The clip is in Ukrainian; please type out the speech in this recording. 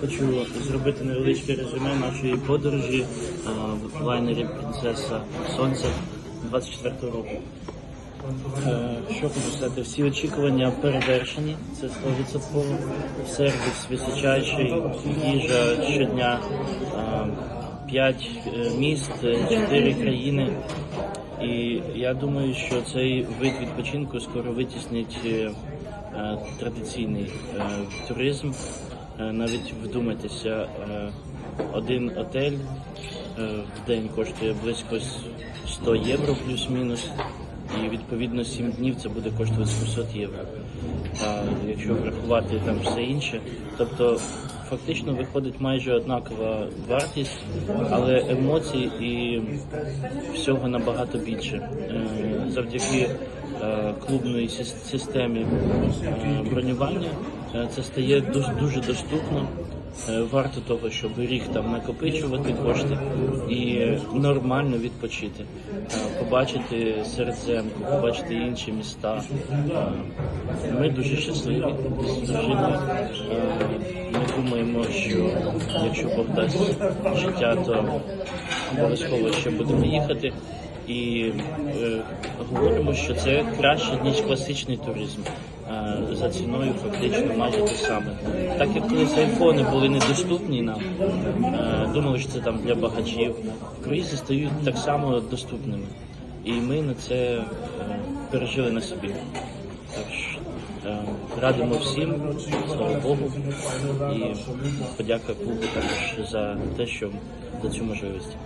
Хочу зробити невеличке резюме нашої подорожі в лайнері Принцеса Сонця 24 року. Е, Що хочу сказати, всі очікування перевершені, це 100%. Сервіс височайший, їжа щодня, 5 міст, 4 країни. І я думаю, що цей вид відпочинку скоро витіснить е, е, традиційний е, туризм. Е, Навіть вдумайтеся, е, один отель е, в день коштує близько с- 100 євро плюс-мінус. І відповідно 7 днів це буде коштувати 700 євро. А якщо врахувати там все інше, тобто фактично виходить майже однакова вартість, але емоцій і всього набагато більше. Завдяки клубної сис- системі бронювання це стає дуже, дуже доступно. Е, Варто того, щоб рік там накопичувати кошти і нормально відпочити, Е, побачити Середземку, побачити інші міста. Е, Ми дуже щасливі з дружиною. Е, Ми думаємо, що якщо Бог дасть життя, то обов'язково ще будемо їхати. І е, говоримо, що це краще ніж класичний туризм. Е, за ціною фактично майже те саме. Так як колись айфони були недоступні нам, е, думали, що це там для багачів. Круїзи стають так само доступними. І ми на це е, пережили на собі. Е, радимо всім, слава Богу, і подяка клубу також за те, що за цю можливість.